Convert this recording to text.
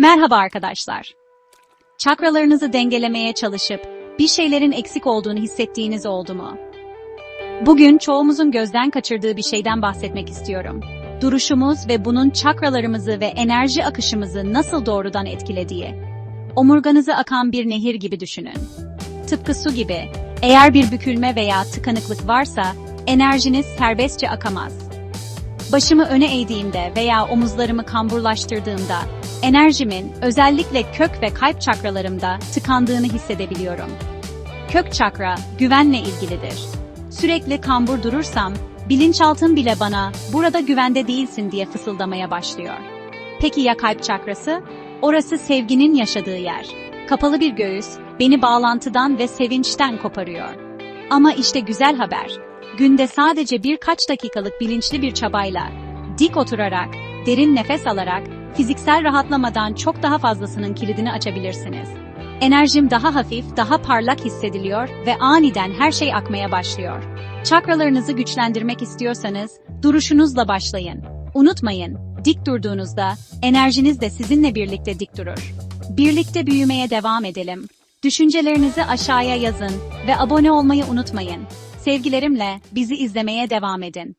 Merhaba arkadaşlar. Çakralarınızı dengelemeye çalışıp bir şeylerin eksik olduğunu hissettiğiniz oldu mu? Bugün çoğumuzun gözden kaçırdığı bir şeyden bahsetmek istiyorum. Duruşumuz ve bunun çakralarımızı ve enerji akışımızı nasıl doğrudan etkilediği. Omurganızı akan bir nehir gibi düşünün. Tıpkı su gibi, eğer bir bükülme veya tıkanıklık varsa enerjiniz serbestçe akamaz. Başımı öne eğdiğimde veya omuzlarımı kamburlaştırdığımda enerjimin özellikle kök ve kalp çakralarımda tıkandığını hissedebiliyorum. Kök çakra güvenle ilgilidir. Sürekli kambur durursam bilinçaltım bile bana burada güvende değilsin diye fısıldamaya başlıyor. Peki ya kalp çakrası? Orası sevginin yaşadığı yer. Kapalı bir göğüs beni bağlantıdan ve sevinçten koparıyor. Ama işte güzel haber. Günde sadece birkaç dakikalık bilinçli bir çabayla, dik oturarak, derin nefes alarak, fiziksel rahatlamadan çok daha fazlasının kilidini açabilirsiniz. Enerjim daha hafif, daha parlak hissediliyor ve aniden her şey akmaya başlıyor. Çakralarınızı güçlendirmek istiyorsanız, duruşunuzla başlayın. Unutmayın, dik durduğunuzda enerjiniz de sizinle birlikte dik durur. Birlikte büyümeye devam edelim. Düşüncelerinizi aşağıya yazın ve abone olmayı unutmayın. Sevgilerimle bizi izlemeye devam edin.